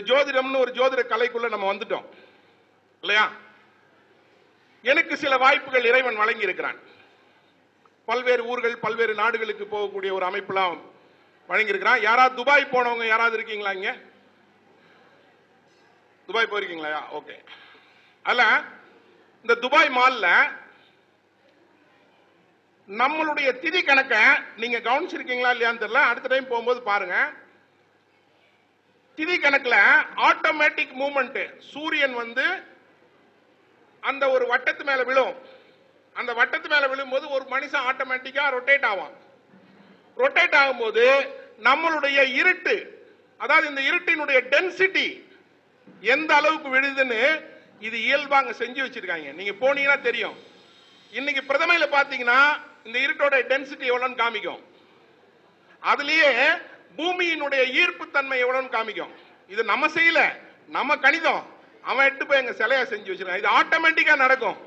ஜோதிடம்னு ஒரு ஜோதிட கலைக்குள்ள நம்ம வந்துட்டோம். இல்லையா? எனக்கு சில வாய்ப்புகள் இறைவன் வழங்கி இருக்கிறான் பல்வேறு ஊர்கள் பல்வேறு நாடுகளுக்கு போகக்கூடிய ஒரு அமைப்புலாம் வழங்கி இருக்கிறான் யாராவது துபாய் போனவங்க யாராவது இருக்கீங்களா இங்க? துபாய் போயிருக்கீங்களா? ஓகே. அல்ல இந்த துபாய் மால்ல நம்மளுடைய திதி கணக்க நீங்க கவனிச்சிருக்கீங்களா இல்லையான்னு தெரியல. அடுத்த டைம் போகும்போது பாருங்க. திதி கணக்கில் ஆட்டோமேட்டிக் மூமெண்ட் சூரியன் வந்து அந்த ஒரு வட்டத்து மேல விழும். அந்த வட்டத்து மேல விழும்போது ஒரு மனுஷன் ஆட்டோமேட்டிக்கா ரொட்டேட் ஆவான். ரொட்டேட் ஆகும்போது நம்மளுடைய இருட்டு அதாவது இந்த இருட்டினுடைய டென்சிட்டி எந்த அளவுக்கு விழுதுன்னு இது இயல்பாங்க செஞ்சு வச்சிருக்காங்க. நீங்க போனீங்கன்னா தெரியும். இன்னைக்கு பிரதமையில பாத்தீங்கன்னா இந்த இருட்டோட டென்சிட்டி எவ்வளவுன்னு காமிக்கும். அதுலயே பூமியினுடைய ஈர்ப்பு தன்மை எவ்வளவுன்னு காமிக்கும். இது நம்ம செய்யல நம்ம கணிதம். அவன் எட்டு போய் எங்க சிலையா செஞ்சு வச்சிருக்கான். இது ஆட்டோமேட்டிக்கா நடக்கும்.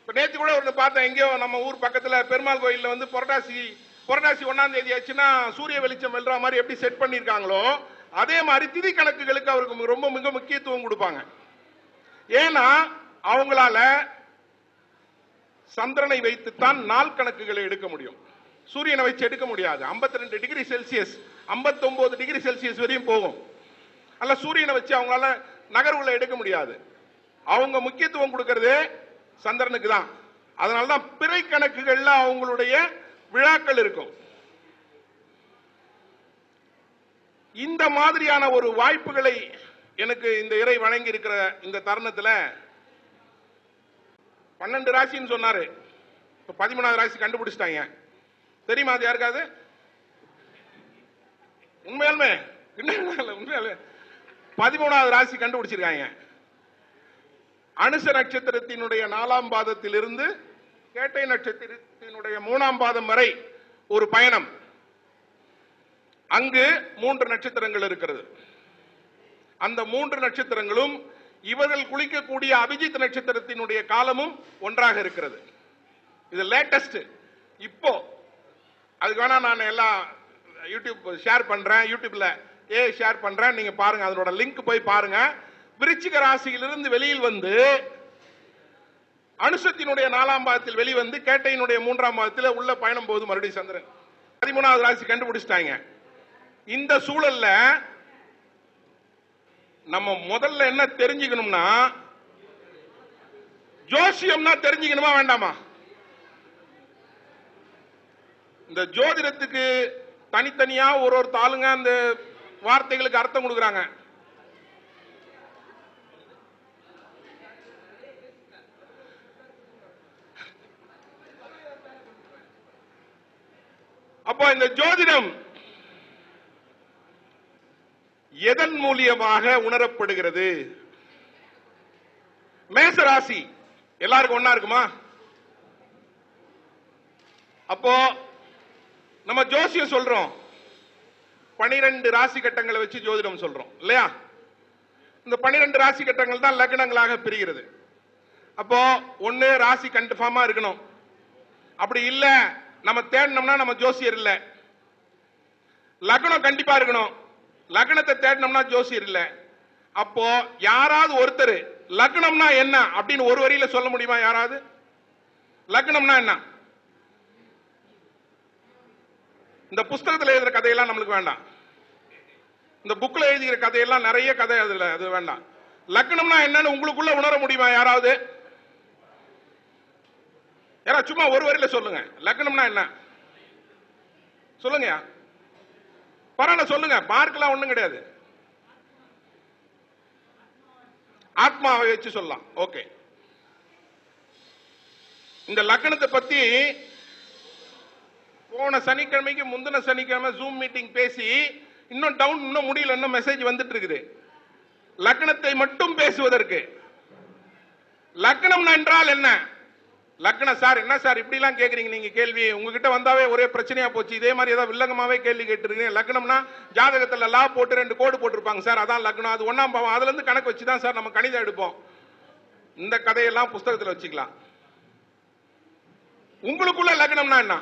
இப்போ நேற்று கூட ஒரு பார்த்தேன் எங்கேயோ நம்ம ஊர் பக்கத்தில் பெருமாள் கோயிலில் வந்து புரட்டாசி புரட்டாசி ஒன்றாம் தேதி ஆச்சுன்னா சூரிய வெளிச்சம் வெல்ற மாதிரி எப்படி செட் பண்ணியிருக்காங்களோ அதே மாதிரி திதி கணக்குகளுக்கு அவருக்கு ரொம்ப மிக முக்கியத்துவம் கொடுப்பாங்க. ஏன்னா அவங்களால சந்திரனை வைத்துத்தான் நாள் கணக்குகளை எடுக்க முடியும். சூரியனை வச்சு எடுக்க முடியாது. 52 ரெண்டு டிகிரி செல்சியஸ் 59 டிகிரி செல்சியஸ் வரையும் போகும். அல்ல சூரியனை வச்சு அவங்களால நகர்வுகளை எடுக்க முடியாது. அவங்க முக்கியத்துவம் கொடுக்கறது சந்திரனுக்கு தான். அதனால தான் பிறை கணக்குகள்ல அவங்களுடைய விழாக்கள் இருக்கும். இந்த மாதிரியான ஒரு வாய்ப்புகளை எனக்கு இந்த இறை வழங்கி இருக்கிற இந்த தருணத்துல பன்னெண்டு ராசின்னு சொன்னாரு. இப்போ பதிமூணாவது ராசி கண்டுபிடிச்சிட்டாங்க. தெரியுமா அது யாருக்காது உண்மையாலுமே? உண்மையாலுமே. பதிமூணாவது ராசி கண்டுபிடிச்சிருக்காங்க. அனுச நட்சத்திரத்தினுடைய நாலாம் பாதத்திலிருந்து கேட்டை நட்சத்திரத்தினுடைய மூணாம் பாதம் வரை ஒரு பயணம். அங்கு மூன்று நட்சத்திரங்கள் இருக்கிறது. அந்த மூன்று நட்சத்திரங்களும் இவர்கள் குளிக்கக்கூடிய அபிஜித் நட்சத்திரத்தினுடைய காலமும் ஒன்றாக இருக்கிறது. இது லேட்டஸ்ட் இப்போ அதுக்கு வேணா நான் எல்லாம் யூடியூப் ஷேர் பண்றேன். யூடியூப்ல ஏ ஷேர் பண்றேன். நீங்க பாருங்க அதனோட லிங்க் போய் பாருங்க. விருச்சிக ராசியிலிருந்து வெளியில் வந்து அனுசத்தினுடைய நாலாம் பாதத்தில் வெளிவந்து கேட்டையினுடைய மூன்றாம் பாதத்தில் உள்ள பயணம் போது மறுபடியும் சந்திரன். பதிமூணாவது ராசி கண்டுபிடிச்சிட்டாங்க. இந்த சூழல்ல நம்ம முதல்ல என்ன தெரிஞ்சுக்கணும்னா ஜோசியம்னா தெரிஞ்சுக்கணுமா வேண்டாமா? இந்த ஜோதிடத்துக்கு தனித்தனியா ஒரு ஒரு தாளுங்க அந்த வார்த்தைகளுக்கு அர்த்தம் கொடுக்குறாங்க. அப்போ இந்த ஜோதிடம் எதன் மூலியமாக உணரப்படுகிறது? மேசராசி. எல்லாருக்கும் ஒன்னா இருக்குமா? அப்போ நம்ம ஜோசியம் சொல்றோம். பனிரெண்டு ராசி கட்டங்களை வச்சு ஜோதிடம் சொல்றோம். இல்லையா? இந்த பனிரெண்டு ராசி கட்டங்கள் தான் லக்னங்களாக பிரிகிறது. அப்போ ஒண்ணு ராசி கன்ஃபார்மா இருக்கணும். அப்படி இல்ல நம்ம தேடினோம்னா நம்ம ஜோசியர் இல்ல. லக்னம் கண்டிப்பா இருக்கணும். லக்னத்தை தேடினோம்னா ஜோசியர் இல்ல. அப்போ யாராவது ஒருத்தர் லக்னம்னா என்ன அப்படின்னு ஒரு வரியில சொல்ல முடியுமா யாராவது? லக்னம்னா என்ன? இந்த புஸ்தகத்தில் எழுதுற கதையெல்லாம் நம்மளுக்கு வேண்டாம். இந்த புக்கில் எழுதிக்கிற கதையெல்லாம் நிறைய கதை அதில் அது வேண்டாம். லக்னம்னா என்னன்னு உங்களுக்குள்ள உணர முடியுமா யாராவது? யாரா சும்மா ஒரு வரியில சொல்லுங்க. லக்னம்னா என்ன? சொல்லுங்க பரவாயில்ல சொல்லுங்க. மார்க்கெல்லாம் ஒண்ணும் கிடையாது. ஆத்மாவை வச்சு சொல்லலாம். ஓகே இந்த லக்னத்தை பத்தி போன சனிக்கிழமைக்கு முந்தின சனிக்கிழமை ஜூம் மீட்டிங் பேசி இன்னும் டவுன் இன்னும் முடியல இன்னும் மெசேஜ் வந்துட்டு இருக்குது. லக்னத்தை மட்டும் பேசுவதற்கு. லக்னம் என்றால் என்ன? லக்னம் சார் என்ன சார் இப்படி எல்லாம் கேக்குறீங்க நீங்க கேள்வி? உங்ககிட்ட வந்தாவே ஒரே பிரச்சனையா போச்சு. இதே மாதிரி ஏதாவது வில்லங்கமாவே கேள்வி கேட்டுருக்கீங்க லக்னம்னா ஜாதகத்துல லா போட்டு ரெண்டு கோடு போட்டிருப்பாங்க சார். அதான் லக்னம் அது ஒன்னாம் பாவம். அதுல இருந்து கணக்கு வச்சு தான் சார் நம்ம கணிதம் எடுப்போம். இந்த கதையெல்லாம் புஸ்தகத்துல வச்சுக்கலாம். உங்களுக்குள்ள லக்னம்னா என்ன?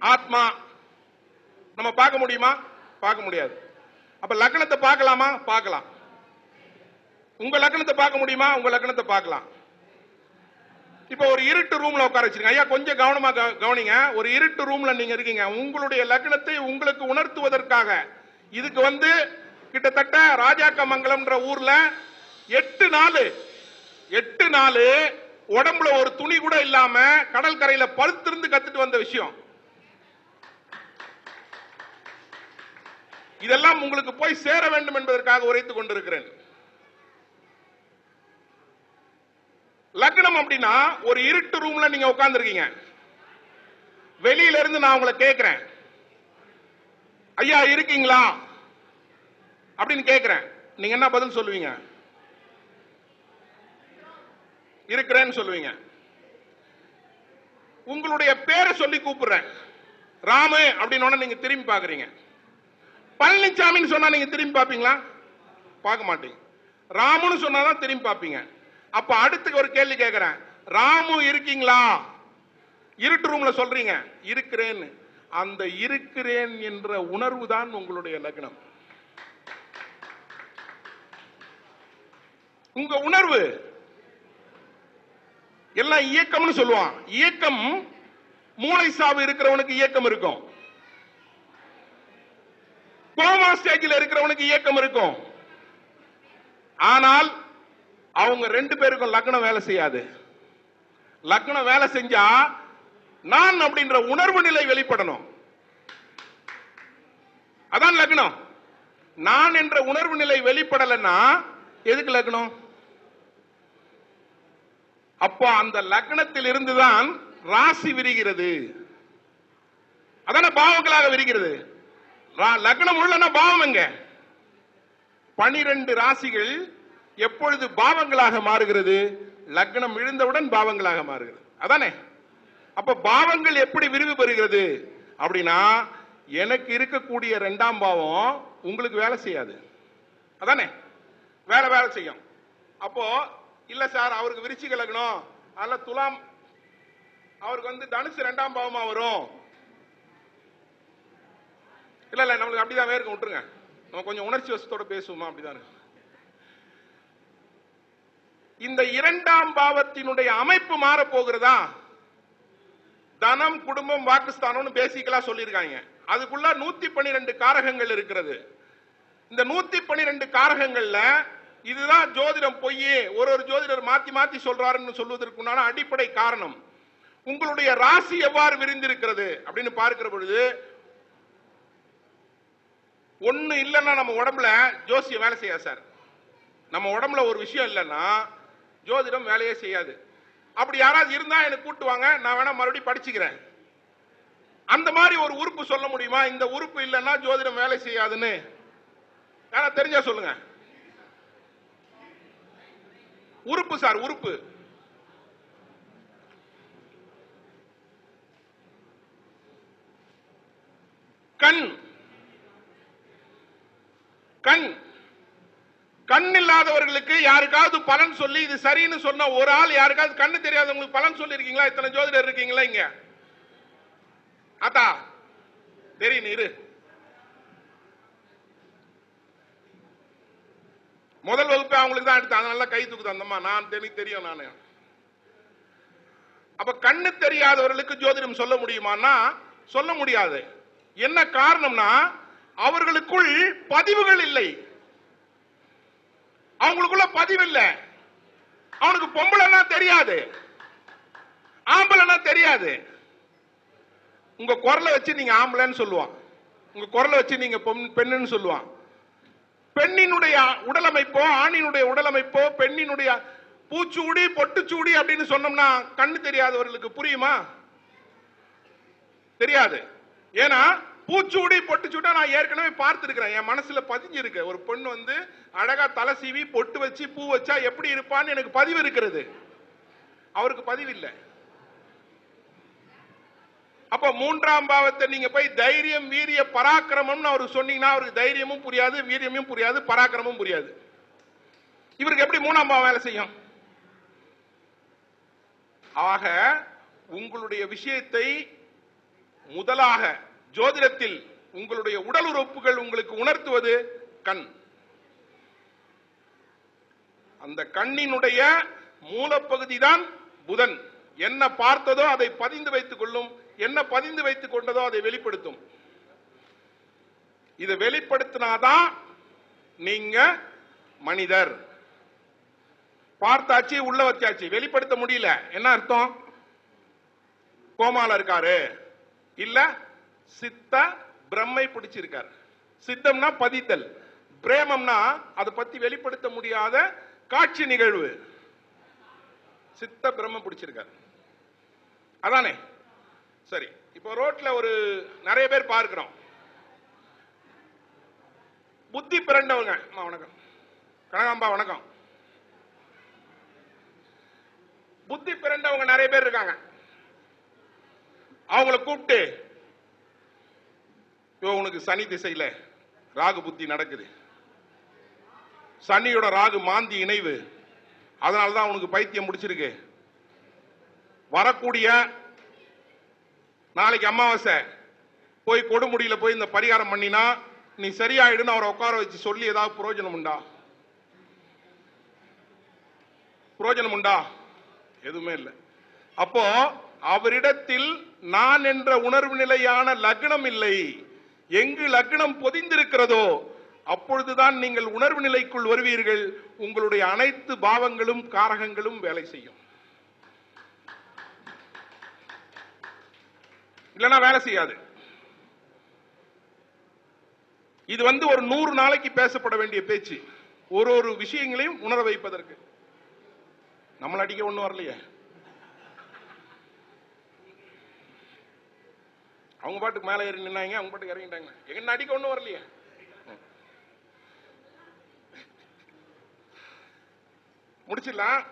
ஆத்மா நம்ம பார்க்க முடியுமா? பார்க்க முடியாது. அப்ப லக்னத்தை பார்க்கலாமா? பார்க்கலாம். உங்க லக்னத்தை பார்க்க முடியுமா? உங்க லக்னத்தை பார்க்கலாம். இப்ப ஒரு இருட்டு ரூம்ல உட்கார வச்சிருங்க. ஐயா கொஞ்சம் கவனமா கவ- கவனிங்க. ஒரு இருட்டு ரூம்ல நீங்க இருக்கீங்க. உங்களுடைய லக்னத்தை உங்களுக்கு உணர்த்துவதற்காக. இதுக்கு வந்து கிட்டத்தட்ட ராஜாக்கமங்கலம்ன்ற ஊர்ல எட்டு நாள் எட்டு நாள் உடம்புல ஒரு துணி கூட இல்லாம கடல் கரையில பழுத்திருந்து கத்துட்டு வந்த விஷயம். இதெல்லாம் உங்களுக்கு போய் சேர வேண்டும் என்பதற்காக உரைத்துக் கொண்டிருக்கிறேன். லக்னம் அப்படின்னா ஒரு இருட்டு ரூம்ல நீங்க உட்கார்ந்துருக்கீங்க. வெளியில இருந்து நான் உங்களை கேட்கிறேன். ஐயா இருக்கீங்களா? அப்படின்னு கேட்கிறேன். நீங்க என்ன பதில் சொல்லுவீங்க? இருக்கிறேன்னு சொல்லுவீங்க. உங்களுடைய பேரை சொல்லி கூப்பிடுறேன். ராமு அப்படின்னு நீங்க திரும்பி பாக்குறீங்க பழனிசாமின்னு சொன்னா நீங்க திரும்பி பார்ப்பீங்களா? பார்க்க மாட்டீங்க. ராமுன்னு சொன்னாதான் திரும்பி பார்ப்பீங்க. அப்ப அடுத்து ஒரு கேள்வி கேட்கிறேன் ராமு இருக்கீங்களா? இருட்டு ரூம்ல சொல்றீங்க. இருக்கிறேன்னு. அந்த இருக்கிறேன் என்ற உணர்வு தான் உங்களுடைய லக்னம். உங்க உணர்வு. எல்லாம் இயக்கம்னு சொல்லுவான். இயக்கம் மூளை சாவு இருக்கிறவனுக்கு இயக்கம் இருக்கும். கோமா ஸ்டேஜில் இருக்கிறவனுக்கு இயக்கம் இருக்கும். ஆனால் அவங்க ரெண்டு பேருக்கும் லக்னம் வேலை செய்யாது. லக்னம் வேலை செஞ்சா நான் அப்படின்ற உணர்வு நிலை வெளிப்படணும். அதான் லக்னம். நான் என்ற உணர்வு நிலை வெளிப்படலைன்னா எதுக்கு லக்னம்? அப்போ அந்த லக்னத்தில் இருந்துதான் ராசி விரிகிறது. அதான பாவங்களாக விரிகிறது. லக்னம் உள்ளனா பாவம் எங்க? பனிரெண்டு ராசிகள் எப்பொழுது பாவங்களாக மாறுகிறது? லக்னம் விழுந்தவுடன் பாவங்களாக மாறுகிறது. அதானே? அப்ப பாவங்கள் எப்படி விரிவு பெறுகிறது? அப்படின்னா எனக்கு இருக்கக்கூடிய ரெண்டாம் பாவம் உங்களுக்கு வேலை செய்யாது. அதானே? வேலை வேலை செய்யும். அப்போ இல்ல சார் அவருக்கு விருச்சிக லக்னம் அதனால துலாம் அவருக்கு வந்து தனுசு ரெண்டாம் பாவமா வரும். இல்லை இல்லை நம்மளுக்கு அப்படிதான் இருக்கும் விட்டுருங்க. நம்ம கொஞ்சம் உணர்ச்சி வசத்தோட பேசுவோமா அப்படிதான் இந்த இரண்டாம் பாவத்தினுடைய அமைப்பு மாற போகிறதா? தனம் குடும்பம் வாக்குஸ்தானம்னு பேசிக்கலா சொல்லியிருக்காங்க. அதுக்குள்ள நூத்தி பன்னிரெண்டு காரகங்கள் இருக்கிறது. இந்த நூத்தி பன்னிரெண்டு காரகங்கள்ல இதுதான் ஜோதிடம் பொய்யே ஒரு ஒரு ஜோதிடர் மாத்தி மாத்தி சொல்றாருன்னு சொல்வதற்குண்டான அடிப்படை காரணம். உங்களுடைய ராசி எவ்வாறு விரிந்திருக்கிறது அப்படின்னு பார்க்கிற பொழுது ஒண்ணு இல்லைன்னா நம்ம உடம்புல ஜோசியம் வேலை செய்யாது சார். நம்ம உடம்புல ஒரு விஷயம் இல்லைன்னா ஜோதிடம் வேலையே செய்யாது. அப்படி யாராவது இருந்தா எனக்கு கூட்டுவாங்க நான் வேணா மறுபடியும் படிச்சுக்கிறேன். அந்த மாதிரி ஒரு உறுப்பு சொல்ல முடியுமா? இந்த உறுப்பு இல்லைன்னா ஜோதிடம் வேலை செய்யாதுன்னு. யாரா தெரிஞ்சா சொல்லுங்க. உறுப்பு சார் உறுப்பு. கண். கண். கண் இல்லாதவர்களுக்கு யாருக்காவது பலன் சொல்லி இது சரின்னு சொன்ன ஒரு ஆள் யாருக்காவது கண்ணு தெரியாதவங்களுக்கு பலன் சொல்லி இருக்கீங்களா இத்தனை ஜோதிடர் இருக்கீங்களா இங்க? அத்தா தெரியும் இரு. முதல் வகுப்பு அவங்களுக்கு தான் எடுத்து அதனால கை தூக்குது அந்தம்மா. நான் தெளி தெரியும் நானு. அப்ப கண்ணு தெரியாதவர்களுக்கு ஜோதிடம் சொல்ல முடியுமான்னா சொல்ல முடியாது. என்ன காரணம்னா அவர்களுக்குள் பதிவுகள் இல்லை. அவங்களுக்குள்ள பதிவு இல்ல அவனுக்கு பொம்பளைன்னா தெரியாது. ஆம்பளைன்னா தெரியாது. உங்க குரலை வச்சு நீங்க ஆம்பளைன்னு சொல்லுவான். உங்க குரலை வச்சு நீங்க பொம்- பெண்ணுன்னு சொல்லுவான். பெண்ணினுடைய உடலமைப்போ ஆணினுடைய உடலமைப்போ பெண்ணினுடைய பூச்சூடி பொட்டுச்சூடி அப்படின்னு சொன்னோம்னா கண்ணு தெரியாதவர்களுக்கு புரியுமா? தெரியாது. ஏன்னா பூச்சூடி பொட்டுச்சூட்டா நான் ஏற்கனவே பார்த்துருக்கிறேன். என் மனசுல பதிஞ்சிருக்கு. ஒரு பெண் வந்து அழகா தலை சீவி பொட்டு வச்சு பூ வச்சா எப்படி இருப்பான்னு எனக்கு பதிவு இருக்கிறது. அவருக்கு பதிவு இல்லை. அப்ப மூன்றாம் பாவத்தை நீங்க போய் தைரியம் வீரிய பராக்கிரமம்னு அவருக்கு சொன்னீங்கன்னா அவருக்கு தைரியமும் புரியாது வீரியமும் புரியாது பராக்கிரமும் புரியாது. இவருக்கு எப்படி மூணாம் பாவம் வேலை செய்யும்? ஆக உங்களுடைய விஷயத்தை முதலாக ஜோதிடத்தில் உங்களுடைய உடல் உறுப்புகள் உங்களுக்கு உணர்த்துவது கண். அந்த கண்ணினுடைய மூலப்பகுதி தான் புதன். என்ன பார்த்ததோ அதை பதிந்து வைத்துக் கொள்ளும் என்ன பதிந்து வைத்துக் கொண்டதோ அதை வெளிப்படுத்தும். இதை வெளிப்படுத்தினாதான் நீங்க மனிதர். பார்த்தாச்சு உள்ள வச்சாச்சு வெளிப்படுத்த முடியல. என்ன அர்த்தம்? கோமால இருக்காரு. இல்ல சித்த பிரம்மை பிடிச்சிருக்காரு. சித்தம்னா பதித்தல். பிரேமம்னா அதை பத்தி வெளிப்படுத்த முடியாத காட்சி நிகழ்வு. சித்த பிரம்ம பிடிச்சிருக்காரு. அதானே? சரி இப்போ ரோட்ல ஒரு நிறைய பேர் பார்க்கிறோம். புத்தி பிறண்டவங்க. அம்மா வணக்கம். கனகாம்பா வணக்கம். புத்தி பிறண்டவங்க நிறைய பேர் இருக்காங்க. அவங்கள கூப்பிட்டு இப்போ உனக்கு சனி திசையில ராகு புத்தி நடக்குது. சனியோட ராகு மாந்தி இணைவு. அதனால தான் உனக்கு பைத்தியம் முடிச்சிருக்கு. வரக்கூடிய நாளைக்கு அமாவாசை. போய் கொடுமுடியில போய் இந்த பரிகாரம் பண்ணினா நீ சரியாயிடுன்னு அவரை உட்கார வச்சு சொல்லி ஏதாவது பிரயோஜனம் உண்டா? புரோஜனம் உண்டா? எதுவுமே இல்லை. அப்போ அவரிடத்தில் நான் என்ற உணர்வு நிலையான லக்னம் இல்லை. எங்கு லக்னம் பொதிந்திருக்கிறதோ அப்பொழுதுதான் நீங்கள் உணர்வு நிலைக்குள் வருவீர்கள். உங்களுடைய அனைத்து பாவங்களும் காரகங்களும் வேலை செய்யும். இல்லைன்னா வேலை செய்யாது. இது வந்து ஒரு நூறு நாளைக்கு பேசப்பட வேண்டிய பேச்சு. ஒரு ஒரு விஷயங்களையும் உணர வைப்பதற்கு. நம்மள அடிக்க ஒண்ணும் வரலையே. அவங்க பாட்டுக்கு மேலே ஏறி நின்னாங்க அவங்க பாட்டுக்கு இறங்கிட்டாங்க. எங்க அடிக்க ஒண்ணும் வரலையே? முடிச்சிடலாம்.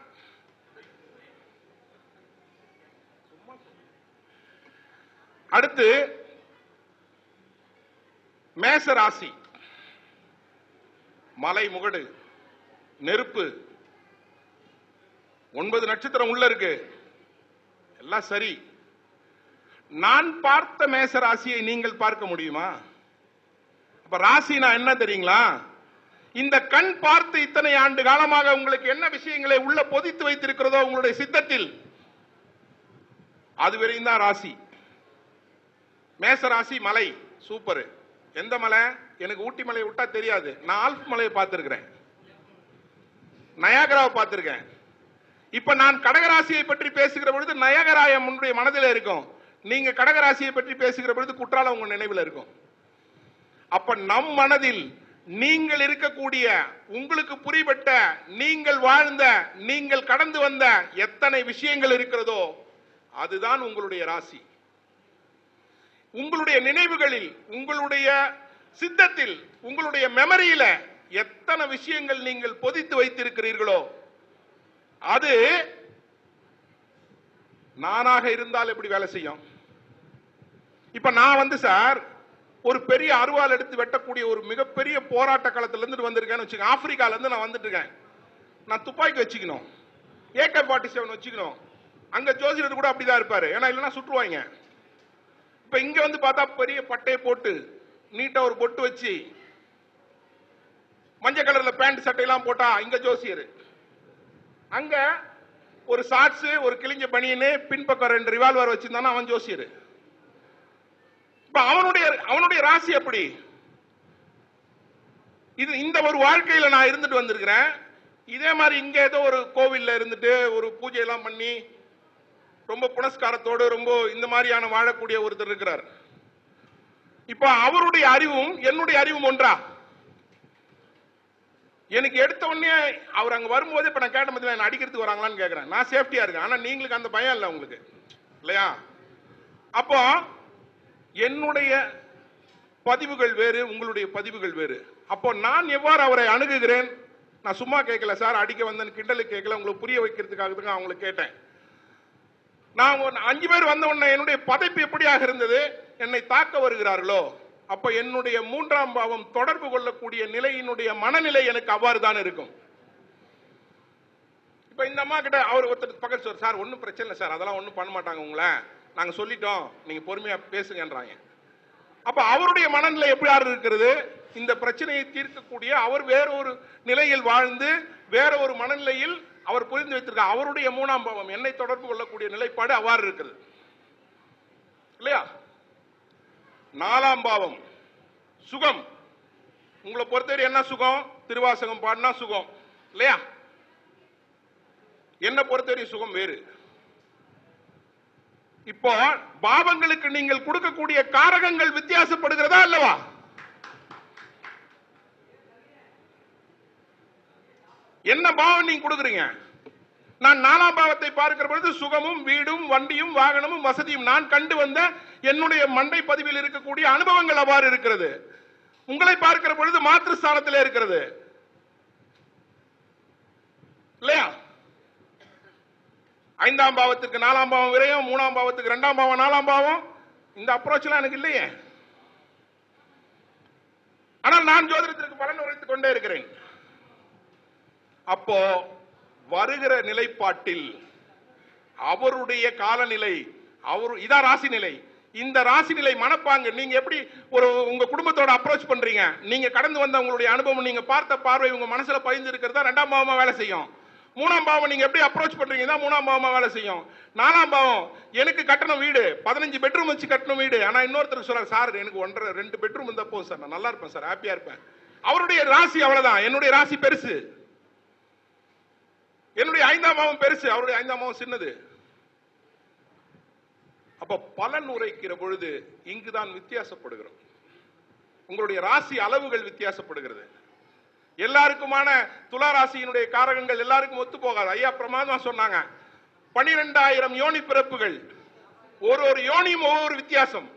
அடுத்து மேச ராசி மலை முகடு நெருப்பு. ஒன்பது நட்சத்திரம் உள்ள இருக்கு. எல்லாம் சரி. நான் பார்த்த மேச ராசியை நீங்கள் பார்க்க முடியுமா? அப்ப ராசினா என்ன தெரியுங்களா? இந்த கண் பார்த்து இத்தனை ஆண்டு காலமாக உங்களுக்கு என்ன விஷயங்களை உள்ள பொதித்து வைத்திருக்கிறதோ உங்களுடைய சித்தத்தில் அதுவரையும் தான் ராசி. மேச ராசி மலை சூப்பர். எந்த மலை? எனக்கு ஊட்டி மலையை விட்டா தெரியாது. நான் ஆல்ப் மலையை பார்த்திருக்கிறேன். நயாகராவை பார்த்திருக்கேன். இப்ப நான் கடகராசியை பற்றி பேசுகிற பொழுது நயகராயம் உன்னுடைய மனதில் இருக்கும். நீங்க கடகராசியை பற்றி பேசுகிற பொழுது குற்றாலம் உங்க நினைவில் இருக்கும். அப்ப நம் மனதில் நீங்கள் இருக்கக்கூடிய உங்களுக்கு புரிபட்ட நீங்கள் வாழ்ந்த நீங்கள் கடந்து வந்த எத்தனை விஷயங்கள் இருக்கிறதோ அதுதான் உங்களுடைய ராசி. உங்களுடைய நினைவுகளில் உங்களுடைய சித்தத்தில் உங்களுடைய மெமரியில எத்தனை விஷயங்கள் நீங்கள் பொதித்து வைத்திருக்கிறீர்களோ அது நானாக இருந்தால் எப்படி வேலை செய்யும்? இப்ப நான் வந்து சார் ஒரு பெரிய அருவாள் எடுத்து வெட்டக்கூடிய ஒரு மிகப்பெரிய போராட்ட களத்துல இருந்து வந்திருக்கேன்னு வச்சுக்கோங்க. ஆப்பிரிக்கால இருந்து நான் வந்துட்டு இருக்கேன். நான் துப்பாக்கி வச்சுக்கணும். ஏகே ஃபார்ட்டி செவன் வச்சுக்கணும். அங்க ஜோசியர் கூட அப்படிதான் இருப்பாரு. ஏன்னா இல்லைன்னா சுற்றுவாங்க இப்ப இங்க வந்து பார்த்தா பெரிய பட்டையை போட்டு நீட்டா ஒரு பொட்டு வச்சு மஞ்சள் கலர்ல பேண்ட் சட்டையெல்லாம் போட்டா இங்க ஜோசியர். அங்க ஒரு ஷார்ட்ஸ் ஒரு கிழிஞ்ச பனியனு பின்பக்கம் ரெண்டு ரிவால்வர் வச்சிருந்தானா அவன் ஜோசியர். அவனுடைய அவனுடைய ராசி எப்படி? இது இந்த ஒரு வாழ்க்கையில நான் இருந்துட்டு வந்திருக்கிறேன். இதே மாதிரி இங்க ஏதோ ஒரு கோவில்ல இருந்துட்டு ஒரு பூஜை எல்லாம் பண்ணி ரொம்ப புனஸ்காரத்தோடு ரொம்ப இந்த மாதிரியான வாழக்கூடிய ஒருத்தர் இருக்கிறார். இப்ப அவருடைய அறிவும் என்னுடைய அறிவும் ஒன்றா? எனக்கு எடுத்த உடனே அவர் அங்க வரும்போது இப்ப நான் கேட்ட மாதிரி அடிக்கிறதுக்கு வராங்களான்னு கேக்குறேன். நான் சேஃப்டியா இருக்கேன். ஆனா நீங்களுக்கு அந்த பயம் இல்லை உங்களுக்கு. இல்லையா? அப்போ என்னுடைய பதிவுகள் வேறு உங்களுடைய பதிவுகள் வேறு. அப்போ நான் எவ்வாறு அவரை அணுகுகிறேன்? நான் சும்மா கேட்கல சார் அடிக்க வந்தேன் கிண்டலுக்கு கேட்கல உங்களுக்கு புரிய வைக்கிறதுக்காக தான் அவங்களுக்கு கேட்டேன். நான் ஒரு அஞ்சு பேர் வந்த உடனே என்னுடைய பதைப்பு எப்படியாக இருந்தது? என்னை தாக்க வருகிறார்களோ அப்ப என்னுடைய மூன்றாம் பாவம் தொடர்பு கொள்ளக்கூடிய நிலையினுடைய மனநிலை எனக்கு அவ்வாறு தான் இருக்கும். இப்ப இந்த அம்மா கிட்ட அவர் ஒருத்தர் பக்கத்து சார் சார் ஒன்றும் பிரச்சனை இல்லை சார் அதெல்லாம் ஒன்றும் பண்ண மாட்டாங்க உங்களை. நாங்க சொல்லிட்டோம் நீங்க பொறுமையா பேசுங்கன்றாங்க. அப்ப அவருடைய மனநிலை எப்படி யாரு இருக்கிறது? இந்த பிரச்சனையை தீர்க்கக்கூடிய அவர் வேற ஒரு நிலையில் வாழ்ந்து வேற ஒரு மனநிலையில் அவர் புரிந்து வைத்திருக்கார் அவருடைய மூணாம் பாவம் என்னை தொடர்பு கொள்ளக்கூடிய நிலைப்பாடு அவ்வாறு இருக்கிறது இல்லையா? நாலாம் பாவம் சுகம். உங்களை பொறுத்தவரை என்ன சுகம்? திருவாசகம் பாடினா சுகம் இல்லையா? என்ன பொறுத்தவரை சுகம் வேறு. இப்போ பாவங்களுக்கு நீங்கள் கொடுக்கக்கூடிய காரகங்கள் வித்தியாசப்படுகிறதா அல்லவா? என்ன பாவம் நீங்க கொடுக்குறீங்க? நான் நாலாம் பாவத்தை பார்க்கிற பொழுது சுகமும் வீடும் வண்டியும் வாகனமும் வசதியும் நான் கண்டு வந்த என்னுடைய மண்டை பதிவில் இருக்கக்கூடிய அனுபவங்கள் அவ்வாறு இருக்கிறது. உங்களை பார்க்கிற பொழுது மாத்திருஸ்தானத்தில் இருக்கிறது. இல்லையா? ஐந்தாம் பாவத்துக்கு நாலாம் பாவம் விரயம் மூணாம் பாவத்துக்கு ரெண்டாம் பாவம் நாலாம் பாவம். இந்த அப்ரோச்லாம் எனக்கு இல்லையே. ஆனால் நான் ஜோதிடத்திற்கு பலன் உரைத்துக் கொண்டே இருக்கிறேன். அப்போ வருகிற நிலைப்பாட்டில் அவருடைய காலநிலை அவர் இதான் ராசி நிலை இந்த ராசி நிலை மனப்பாங்கு நீங்க எப்படி ஒரு உங்க குடும்பத்தோட அப்ரோச் பண்றீங்க? நீங்க கடந்து வந்த உங்களுடைய அனுபவம் நீங்க பார்த்த பார்வை உங்க மனசுல பதிந்து இருக்கிறதா ரெண்டாம் பாவமா வேலை செய்யும். மூணாம் பாவம் நீங்க எப்படி அப்ரோச் பண்ணுறீங்க தான் மூணாம் பாவமா வேலை செய்யும். நாலாம் பாவம் எனக்கு கட்டணம் வீடு. பதினஞ்சு பெட்ரூம் வச்சு கட்டணும் வீடு. ஆனா இன்னொருத்தர் சொல்றாரு சார் எனக்கு ஒன்றரை ரெண்டு பெட்ரூம் இருந்தா போதும் சார். நான் நல்லா இருப்பேன் சார். ஹாப்பியா இருப்பேன். அவருடைய ராசி அவ்வளவுதான். என்னுடைய ராசி பெருசு. என்னுடைய ஐந்தாம் பாவம் பெருசு. அவருடைய ஐந்தாம் பாவம் சின்னது. அப்ப பலன் உரைக்கிற பொழுது இங்குதான் வித்தியாசப்படுகிறோம். உங்களுடைய ராசி அளவுகள் வித்தியாசப்படுகிறது. எல்லாருக்குமான துலா ராசியினுடைய காரகங்கள் எல்லாருக்கும் ஒத்து போகாது. ஐயா பிரமாதமா சொன்னாங்க. பனிரெண்டாயிரம் யோனி பிறப்புகள். ஒரு ஒரு யோனியும் ஒவ்வொரு வித்தியாசம்.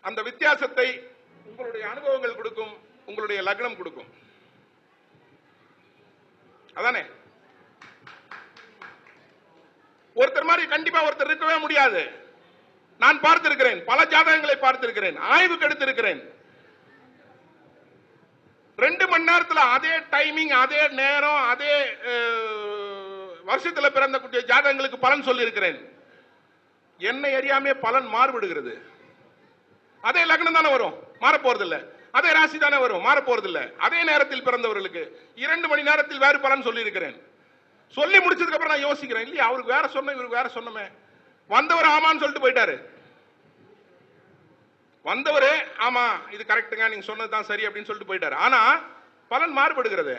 அந்த வித்தியாசத்தை உங்களுடைய அனுபவங்கள் கொடுக்கும் உங்களுடைய லக்னம் கொடுக்கும். அதானே? ஒருத்தர் மாதிரி கண்டிப்பா ஒருத்தர் இருக்கவே முடியாது. நான் பார்த்திருக்கிறேன். பல ஜாதகங்களை பார்த்திருக்கிறேன். ஆய்வு கெடுத்திருக்கிறேன். ரெண்டு மணி நேரத்துல அதே டைமிங் அதே நேரம் அதே வருஷத்தில் வருஷத்துல பிறந்த குட்டிய ஜாதகங்களுக்கு பலன் சொல்லி இருக்கிறேன் என்னை அறியாமே பலன் மாறுபடுகிறது. அதே லக்னம் தானே வரும் மாற இல்ல அதே ராசி தானே வரும் மாற இல்ல அதே நேரத்தில் பிறந்தவர்களுக்கு இரண்டு மணி நேரத்தில் வேறு பலன் சொல்லி இருக்கிறேன் சொல்லி முடிச்சதுக்கு அப்புறம் நான் யோசிக்கிறேன் இல்லையா அவருக்கு வேற சொன்ன இவருக்கு வேற சொன்னமே. வந்தவர் ஆமான்னு சொல்லிட்டு போயிட்டாரு. வந்தவர் ஆமா இது கரெக்ட்டுங்க நீங்க சொன்னது தான் சரி அப்படின்னு சொல்லிட்டு போயிட்டாரு. ஆனா பலன் மாறுபடுகிறது.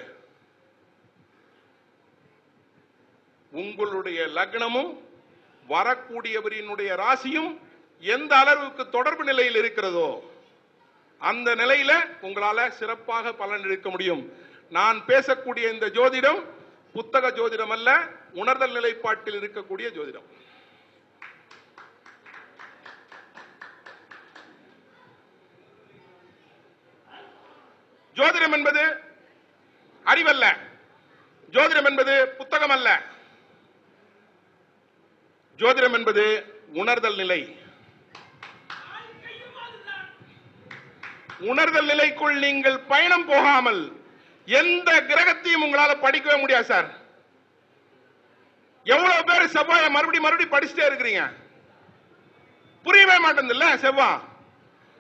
உங்களுடைய லக்னமும் வரக்கூடியவரினுடைய ராசியும் எந்த அளவுக்கு தொடர்பு நிலையில் இருக்கிறதோ அந்த நிலையில உங்களால சிறப்பாக பலன் எடுக்க முடியும். நான் பேசக்கூடிய இந்த ஜோதிடம் புத்தக ஜோதிடம் அல்ல உணர்தல் நிலைப்பாட்டில் இருக்கக்கூடிய ஜோதிடம். ஜோதிடம் என்பது அறிவல்ல. ஜோதிடம் என்பது புத்தகம் அல்ல ஜோதிடம் என்பது உணர்தல் நிலை. உணர்தல் நிலைக்குள் நீங்கள் பயணம் போகாமல் எந்த கிரகத்தையும் உங்களால் படிக்கவே முடியாது சார். எவ்வளவு பேர் செவ்வாயை மறுபடி மறுபடி படிச்சுட்டே இருக்கிறீங்க? புரியவே மாட்டேங்குதுல்ல செவ்வாய்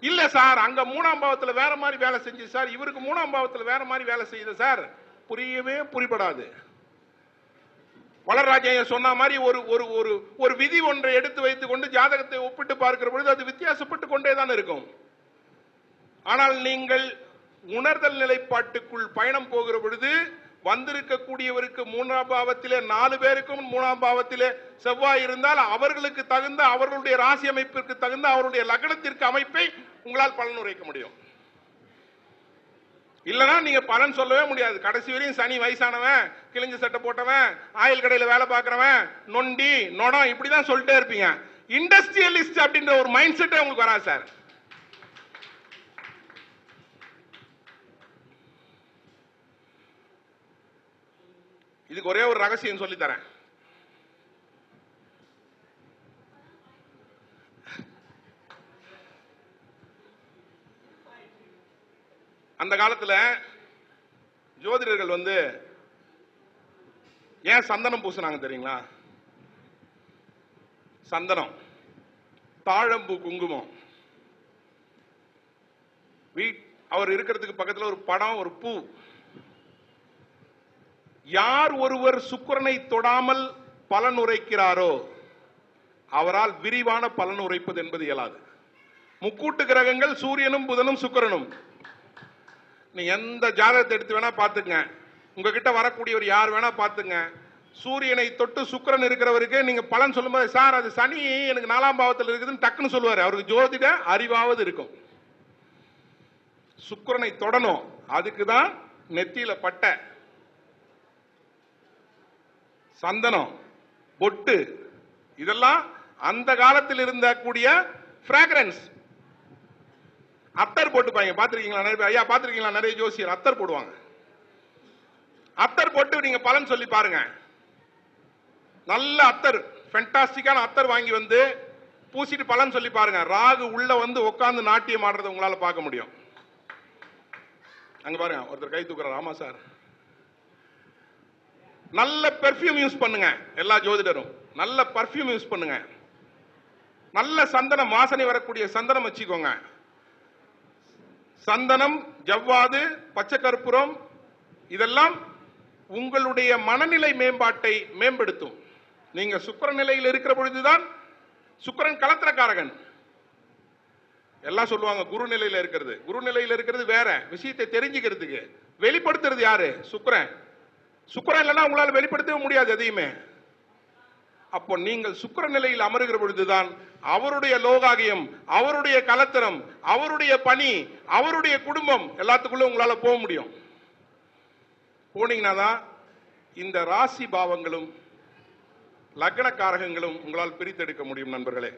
இல்ல சார் அங்க மூணாம் பாவத்துல வேற மாதிரி வேலை செஞ்சு சார் இவருக்கு மூணாம் பாவத்துல வேற மாதிரி வேலை செய்யுது சார். புரியவே புரிபடாது. வளராஜன் சொன்ன மாதிரி ஒரு ஒரு ஒரு ஒரு விதி ஒன்றை எடுத்து வைத்துக் கொண்டு ஜாதகத்தை ஒப்பிட்டு பார்க்கிற பொழுது அது வித்தியாசப்பட்டு கொண்டே தான் இருக்கும். ஆனால் நீங்கள் உணர்தல் நிலைப்பாட்டுக்குள் பயணம் போகிற பொழுது வந்திருக்கக்கூடியவருக்கு மூணாம் பாவத்திலே நாலு பேருக்கும் மூணாம் பாவத்திலே செவ்வாய் இருந்தால் அவர்களுக்கு தகுந்த அவர்களுடைய ராசி அமைப்பிற்கு தகுந்த அவருடைய லக்னத்திற்கு அமைப்பை உங்களால் பலன் உரைக்க முடியும். இல்லைன்னா நீங்க பலன் சொல்லவே முடியாது. கடைசி வரையும் சனி வயசானவன் கிழிஞ்சு சட்டை போட்டவன் ஆயில் கடையில் வேலை பார்க்குறவன் நொண்டி நொடம் இப்படிதான் சொல்லிட்டே இருப்பீங்க. இண்டஸ்ட்ரியலிஸ்ட் அப்படின்ற ஒரு மைண்ட் செட்டே உங்களுக்கு வராது சார். இதுக்கு ஒரே ஒரு ரகசியம் சொல்லி தரேன். அந்த காலத்துல ஜோதிடர்கள் வந்து ஏன் சந்தனம் பூசினாங்க தெரியுங்களா? சந்தனம் தாழம்பூ குங்குமம். வீட் அவர் இருக்கிறதுக்கு பக்கத்தில் ஒரு படம் ஒரு பூ. யார் ஒருவர் சுக்கிரனை தொடாமல் பலன் உரைக்கிறாரோ அவரால் விரிவான பலன் உரைப்பது என்பது இயலாது. முக்கூட்டு கிரகங்கள் சூரியனும் புதனும் சுக்கிரனும். நீ எந்த ஜாதகத்தை எடுத்து வேணா பாத்துங்க உங்ககிட்ட வரக்கூடியவர் யார் வேணா பாத்துங்க சூரியனை தொட்டு சுக்கிரன் இருக்கிறவருக்கு நீங்க பலன் சொல்லும்போது சார் அது சனி எனக்கு நாலாம் பாவத்தில் இருக்குதுன்னு டக்குன்னு சொல்லுவார். அவருக்கு ஜோதிட அறிவாவது இருக்கும். சுக்கிரனை தொடணும். அதுக்கு தான் நெத்தியில பட்டை. சந்தனம் பொட்டு. இதெல்லாம் அந்த காலத்தில் இருந்த கூடிய பிராக்ரன்ஸ் அத்தர் போட்டுப்பாங்க பாத்திருக்கீங்களா நிறைய ஐயா பாத்திருக்கீங்களா நிறைய ஜோசியர்? அத்தர் போடுவாங்க. அத்தர் போட்டு நீங்க பலன் சொல்லி பாருங்க. நல்ல அத்தர் ஃபென்டாஸ்டிக்கான அத்தர் வாங்கி வந்து பூசிட்டு பலன் சொல்லி பாருங்க. ராகு உள்ள வந்து உட்காந்து நாட்டியம் ஆடுறத உங்களால பார்க்க முடியும். அங்க பாருங்க ஒருத்தர் கை தூக்குற ஆமா சார். நல்ல பெர்ஃப்யூம் யூஸ் பண்ணுங்க எல்லா ஜோதிடரும். நல்ல பர்ஃப்யூம் யூஸ் பண்ணுங்க. நல்ல சந்தனம் வாசனை வரக்கூடிய சந்தனம் வச்சுக்கோங்க. சந்தனம் ஜவ்வாது பச்சை கற்பூரம் இதெல்லாம் உங்களுடைய மனநிலை மேம்பாட்டை மேம்படுத்தும். நீங்க சுக்கிர நிலையில் இருக்கிற பொழுதுதான் சுக்கிரன் கலத்திரக்காரகன். எல்லாம் சொல்லுவாங்க குரு நிலையில இருக்கிறது. குரு நிலையில இருக்கிறது வேற. விஷயத்தை தெரிஞ்சுக்கிறதுக்கு. வெளிப்படுத்துறது யாரு? சுக்கரன். சுக்கிரன் இல்லைன்னா உங்களால் வெளிப்படுத்தவே முடியாது எதையுமே. அப்போ நீங்கள் சுக்கிர நிலையில் அமருகிற பொழுதுதான் அவருடைய லோகாகியம் அவருடைய கலத்திரம் அவருடைய பணி அவருடைய குடும்பம் எல்லாத்துக்குள்ள உங்களால் போக முடியும். போனீங்கன்னா தான் இந்த ராசி பாவங்களும் லக்னக்காரகங்களும் உங்களால் பிரித்தெடுக்க முடியும் நண்பர்களே.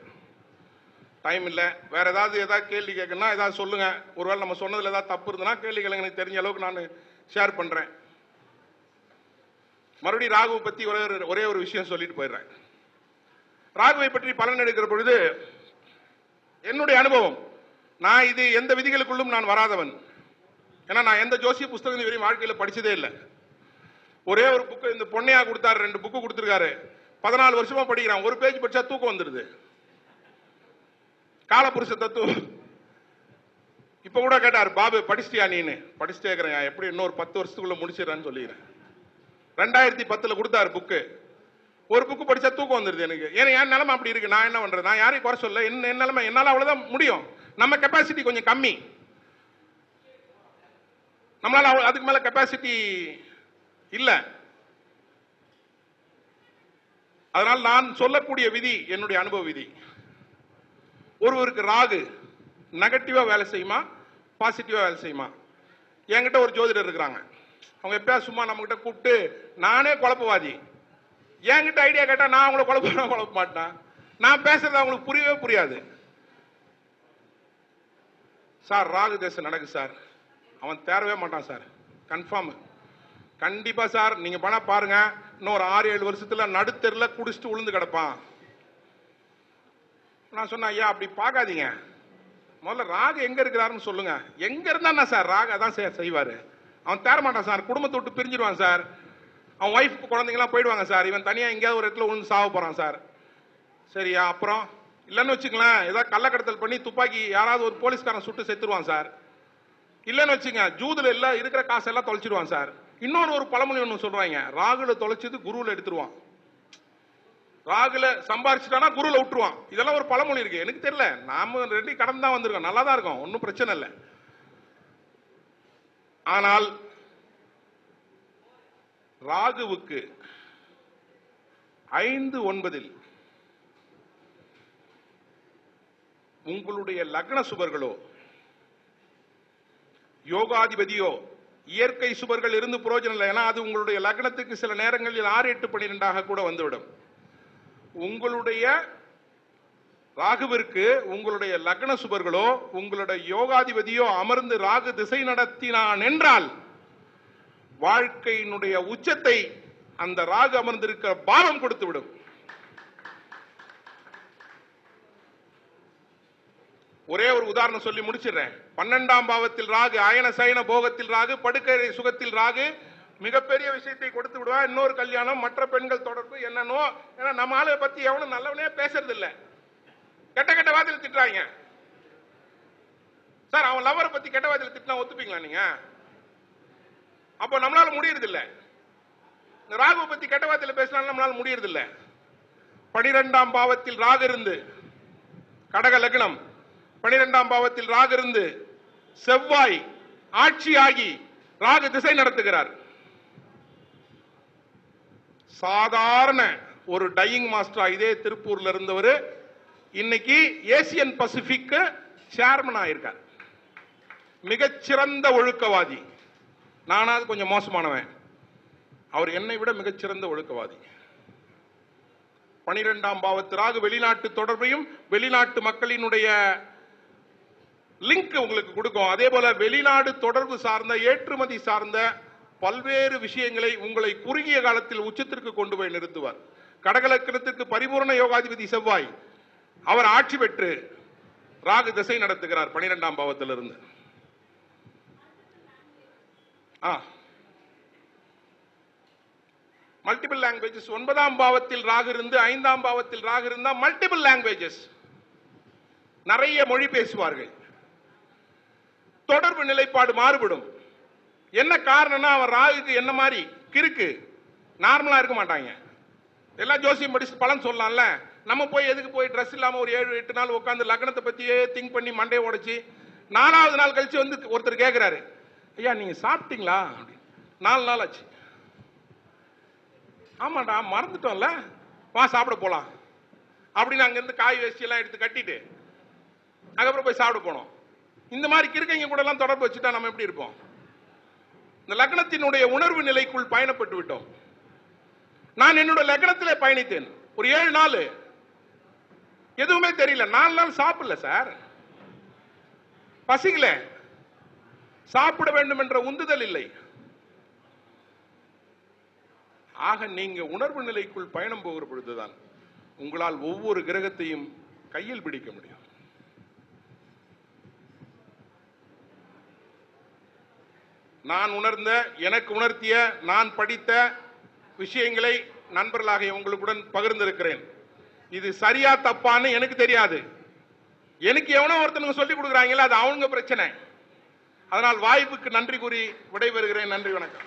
டைம் இல்லை. வேற ஏதாவது ஏதாவது கேள்வி கேட்கணும்னா ஏதாவது சொல்லுங்க. ஒருவேளை நம்ம சொன்னதில் ஏதாவது தப்பு இருந்ததுன்னா கேள்விகள் எனக்கு தெரிஞ்ச அளவுக்கு நான் ஷேர் பண்றேன். மறுபடியும் ராகுவை பத்தி ஒரே ஒரு ஒரே ஒரு விஷயம் சொல்லிட்டு போயிடுறேன். ராகுவை பற்றி பலன் எடுக்கிற பொழுது என்னுடைய அனுபவம் நான் இது எந்த விதிகளுக்குள்ளும் நான் வராதவன். ஏன்னா நான் எந்த ஜோசிய புஸ்தகம் இது வரையும் வாழ்க்கையில படிச்சதே இல்லை. ஒரே ஒரு புக்கு இந்த பொன்னையா கொடுத்தாரு ரெண்டு புக்கு கொடுத்துருக்காரு. பதினாலு வருஷமா படிக்கிறான். ஒரு பேஜ் படிச்சா தூக்கம் வந்துடுது காலபுருஷ தத்துவம். இப்ப கூட கேட்டார் பாபு படிச்சிட்டியா நீன்னு படிச்சுட்டே இருக்கிறேன். எப்படி இன்னொரு பத்து வருஷத்துக்குள்ள முடிச்சிடறேன்னு சொல்லிக்கிறேன். ரெண்டாயிரத்தி பத்துல கொடுத்தாரு புக்கு ஒரு புக்கு படிச்சா தூக்கம் வந்துருது எனக்கு. ஏன்னா என் நிலைமை அப்படி இருக்கு. நான் என்ன பண்றது? நான் யாரையும் குறை சொல்ல என்ன என் நிலைமை என்னால அவ்வளவுதான் முடியும். நம்ம கெப்பாசிட்டி கொஞ்சம் கம்மி. நம்மளால அவ்வளோ அதுக்கு மேல கெப்பாசிட்டி இல்ல. அதனால் நான் சொல்லக்கூடிய விதி என்னுடைய அனுபவ விதி. ஒருவருக்கு ராகு நெகட்டிவா வேலை செய்யுமா? பாசிட்டிவா வேலை செய்யுமா? என்கிட்ட ஒரு ஜோதிடர் இருக்கிறாங்க. அவங்க எப்பயா சும்மா நம்ம கிட்ட கூப்பிட்டு நானே குழப்பவாதி. என்கிட்ட ஐடியா கேட்டால் நான் அவங்கள குழப்ப குழப்ப மாட்டேன். நான் பேசுறது அவங்களுக்கு புரியவே புரியாது. சார் ராகு தேசம் நடக்கு சார். அவன் தேரவே மாட்டான் சார். கன்ஃபார்ம். கண்டிப்பா சார் நீங்க பண பாருங்க. இன்னும் ஒரு ஆறு ஏழு வருஷத்துல நடுத்தெருல குடிச்சிட்டு உளுந்து கிடப்பான். நான் சொன்னேன் ஐயா அப்படி பார்க்காதீங்க. முதல்ல ராகு எங்க இருக்கிறாருன்னு சொல்லுங்க. எங்க இருந்தா சார்? ராக தான் சார் செய்வாரு. அவன் தேரமாட்டான் சார். குடும்பத்தை விட்டு பிரிஞ்சிடுவான் சார். அவன் ஒய்ஃப் குழந்தைங்களாம் போயிடுவாங்க சார். இவன் தனியாக எங்கேயாவது ஒரு இடத்துல விழுந்து சாவ போகிறான் சார். சரியா? அப்புறம் இல்லைன்னு வச்சுக்கலாம் ஏதாவது கள்ளக்கடத்தல் பண்ணி துப்பாக்கி யாராவது ஒரு போலீஸ்காரன் சுட்டு செத்துருவான் சார். இல்லைன்னு வச்சுங்க ஜூதில் எல்லாம் இருக்கிற காசெல்லாம் தொலைச்சிடுவான் சார். இன்னொரு ஒரு பழமொழி ஒன்று சொல்கிறாங்க ராகுல தொலைச்சது குருவில் எடுத்துருவான். ராகுல சம்பாரிச்சிட்டானா குருவில் விட்டுருவான். இதெல்லாம் ஒரு பழமொழி இருக்கு. எனக்கு தெரியல. நாம ரெண்டு கடந்து தான் வந்திருக்கோம். நல்லா தான் இருக்கும். ஒன்றும் பிரச்சனை இல்லை. ஆனால் ராகுவுக்கு ஐந்து ஒன்பதில் உங்களுடைய லக்ன சுபர்களோ யோகாதிபதியோ இயற்கை சுபர்கள் இருந்து புரோஜனம் இல்லை. ஏன்னா அது உங்களுடைய லக்னத்துக்கு சில நேரங்களில் ஆறு எட்டு பன்னிரெண்டாக கூட வந்துவிடும். உங்களுடைய ராகுவிற்கு உங்களுடைய லக்ன சுபர்களோ உங்களுடைய யோகாதிபதியோ அமர்ந்து ராகு திசை நடத்தினான் என்றால் வாழ்க்கையினுடைய உச்சத்தை அந்த ராகு அமர்ந்திருக்கிற பாவம் கொடுத்துவிடும். ஒரே ஒரு உதாரணம் சொல்லி முடிச்சிடுறேன். பன்னெண்டாம் பாவத்தில் ராகு அயன சயன போகத்தில் ராகு படுக்கை சுகத்தில் ராகு மிகப்பெரிய விஷயத்தை கொடுத்து விடுவா. இன்னொரு கல்யாணம் மற்ற பெண்கள் தொடர்பு என்னன்னோ ஏன்னா நம்ம ஆளை பத்தி எவனும் நல்லவனே பேசுறது இல்லை கெட்ட கெட்ட வார்த்தையில திட்டுறாங்க. சார் அவன் லவரை பத்தி கெட்ட வார்த்தையில திட்டினா ஒத்துப்பீங்களா நீங்க? அப்போ நம்மளால முடியறது இல்ல இந்த ராகுவை பத்தி கெட்ட வார்த்தையில பேசினாலும் நம்மளால முடியறது இல்ல பனிரெண்டாம் பாவத்தில் ராகு இருந்து கடக லக்னம். பனிரெண்டாம் பாவத்தில் ராகு இருந்து செவ்வாய் ஆட்சி ஆகி ராகு திசை நடத்துகிறார். சாதாரண ஒரு டையிங் மாஸ்டரா இதே திருப்பூர்ல இருந்தவர் இன்னைக்கு ஏசியன் பசிபிக் சேர்மன் ஆயிருக்கார். மிகச்சிறந்த ஒழுக்கவாதி. நானாவது கொஞ்சம் மோசமானவன். அவர் என்னை விட மிகச்சிறந்த ஒழுக்கவாதி. பனிரெண்டாம் பாவத்திற்காக வெளிநாட்டு தொடர்பையும் வெளிநாட்டு மக்களினுடைய லிங்க் உங்களுக்கு கொடுக்கும். அதே போல வெளிநாடு தொடர்பு சார்ந்த ஏற்றுமதி சார்ந்த பல்வேறு விஷயங்களை உங்களை குறுகிய காலத்தில் உச்சத்திற்கு கொண்டு போய் நிறுத்துவார். கடகலக்கணத்திற்கு பரிபூர்ண யோகாதிபதி செவ்வாய் அவர் ஆட்சி பெற்று ராகு திசை நடத்துகிறார் பனிரெண்டாம் பாவத்திலிருந்து. மல்டிபிள் லாங்குவேஜஸ் ஒன்பதாம் பாவத்தில் ராகு இருந்து ஐந்தாம் பாவத்தில் ராகு இருந்தா மல்டிபிள் லாங்குவேஜஸ் நிறைய மொழி பேசுவார்கள். தொடர்பு நிலைப்பாடு மாறுபடும். என்ன காரணம்னா அவன் ராகுக்கு என்ன மாதிரி கிறுக்கு. நார்மலா இருக்க மாட்டாங்க. எல்லாம் ஜோசியம் படிச்சு பலன் சொல்லலாம்ல. நம்ம போய் எதுக்கு போய் ட்ரெஸ் இல்லாமல் ஒரு ஏழு எட்டு நாள் உட்காந்து லக்னத்தை பற்றியே திங்க் பண்ணி மண்டையை உடச்சி நாலாவது நாள் கழிச்சு வந்து ஒருத்தர் கேட்குறாரு ஐயா நீங்கள் சாப்பிட்டீங்களா? அப்படின்னு. நாலு நாள் ஆச்சு. ஆமாடா மறந்துட்டோம்ல. வா சாப்பிட போகலாம் அப்படின்னு அங்கேருந்து காய் வேஸ்டியெல்லாம் எடுத்து கட்டிட்டு அதுக்கப்புறம் போய் சாப்பிட போனோம். இந்த மாதிரி கிருக்கைங்க கூட எல்லாம் தொடர்பு வச்சுட்டா நம்ம எப்படி இருப்போம்? இந்த லக்னத்தினுடைய உணர்வு நிலைக்குள் பயணப்பட்டு விட்டோம். நான் என்னோட லக்னத்திலே பயணித்தேன். ஒரு ஏழு நாள் எதுவுமே தெரியல. நாலு நாள் சாப்பிடல சார். பசிக்கல. சாப்பிட வேண்டும் என்ற உந்துதல் இல்லை. ஆக நீங்க உணர்வு நிலைக்குள் பயணம் போகிற பொழுதுதான் உங்களால் ஒவ்வொரு கிரகத்தையும் கையில் பிடிக்க முடியும். நான் உணர்ந்த எனக்கு உணர்த்திய நான் படித்த விஷயங்களை நண்பர்களாக உங்களுடன் பகிர்ந்திருக்கிறேன். இது சரியா தப்பான்னு எனக்கு தெரியாது. எனக்கு எவனோ ஒருத்தனுங்க சொல்லி கொடுக்குறாங்களோ அது அவங்க பிரச்சனை. அதனால் வாய்ப்புக்கு நன்றி கூறி விடைபெறுகிறேன். நன்றி வணக்கம்.